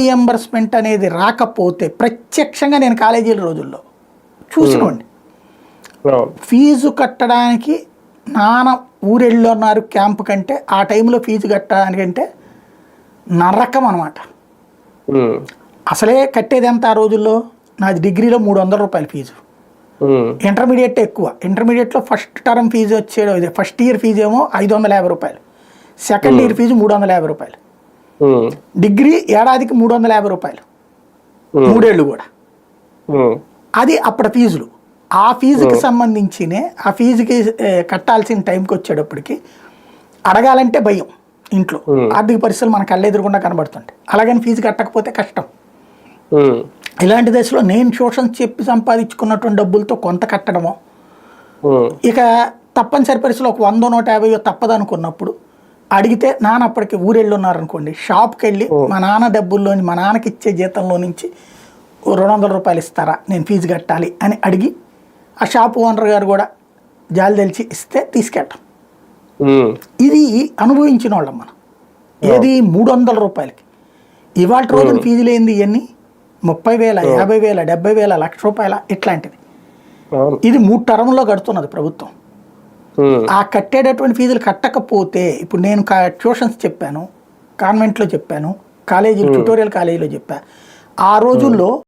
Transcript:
Reimbursement అనేది రాకపోతే ప్రత్యక్షంగా నేను కాలేజీల రోజుల్లో చూసుకోండి. అవును ఫీజు కట్టడానికి నాన్న ఊరెళ్ళున్నారు క్యాంపు కంటే ఆ టైంలో ఫీజు కట్టడానికంటే నరకం అనమాట ఉమ్, అసలే కట్టేది ఎంత ఆ రోజుల్లో? నాది డిగ్రీలో మూడు వందల రూపాయల ఫీజు. ఉమ్, ఇంటర్మీడియట్ ఎక్కువ. ఇంటర్మీడియట్లో ఫస్ట్ టర్మ్ ఫీజు వచ్చేది ఫస్ట్ ఇయర్ ఫీజు ఏమో ఐదు వందల యాభై రూపాయలు. సెకండ్ ఇయర్ ఫీజు మూడు వందల యాభై రూపాయలు. డిగ్రీ ఏడాదికి మూడు వందల యాభై రూపాయలు. మూడేళ్ళు కూడా. అది అప్పటి ఫీజులు. ఆ ఫీజుకి సంబంధించినే ఆ ఫీజుకి కట్టాల్సిన టైంకి వచ్చేటప్పటికి అడగాలంటే భయం ఇంట్లో. ఆర్థిక పరిస్థితులు మన కళ్ళెదురుగుండా కనబడుతుంటాయి. అలాగని ఫీజు కట్టకపోతే కష్టం. ఇలాంటి దశలో నేను ట్యూషన్స్ చెప్పి సంపాదించుకున్నటువంటి డబ్బులతో కొంత కట్టడమో ఇక తప్పనిసరి పరిస్థితుల్లో ఒక వంద నూట యాభై తప్పదు అనుకున్నప్పుడు అడిగితే నాన్న అప్పటికి ఊరెళ్ళి ఉన్నారనుకోండి. షాప్కి వెళ్ళి మా నాన్న డబ్బుల్లోని మా నాన్నకి ఇచ్చే జీతంలో నుంచి రెండు వందల రూపాయలు ఇస్తారా? నేను ఫీజు కట్టాలి అని అడిగి ఆ షాప్ ఓనర్ గారు కూడా జాలి తెలిసి ఇస్తే తీసుకెళ్ళటం. ఇది అనుభవించిన వాళ్ళం మనం. ఏది? మూడు వందల రూపాయలకి. ఇవాళ రోజున ఫీజులు ఏంది ఇవన్నీ ముప్పై వేల యాభై వేల డెబ్బై వేల లక్ష రూపాయల ఇట్లాంటిది ఇది మూడు టర్మ్లో కడుతున్నది ప్రభుత్వం. ఆ కట్టేటటువంటి ఫీజులు కట్టకపోతే ఇప్పుడు నేను ట్యూషన్స్ చెప్పాను కాన్వెంట్లో చెప్పాను కాలేజీ ట్యూటోరియల్ కాలేజీలో చెప్పా. ఆ రోజుల్లో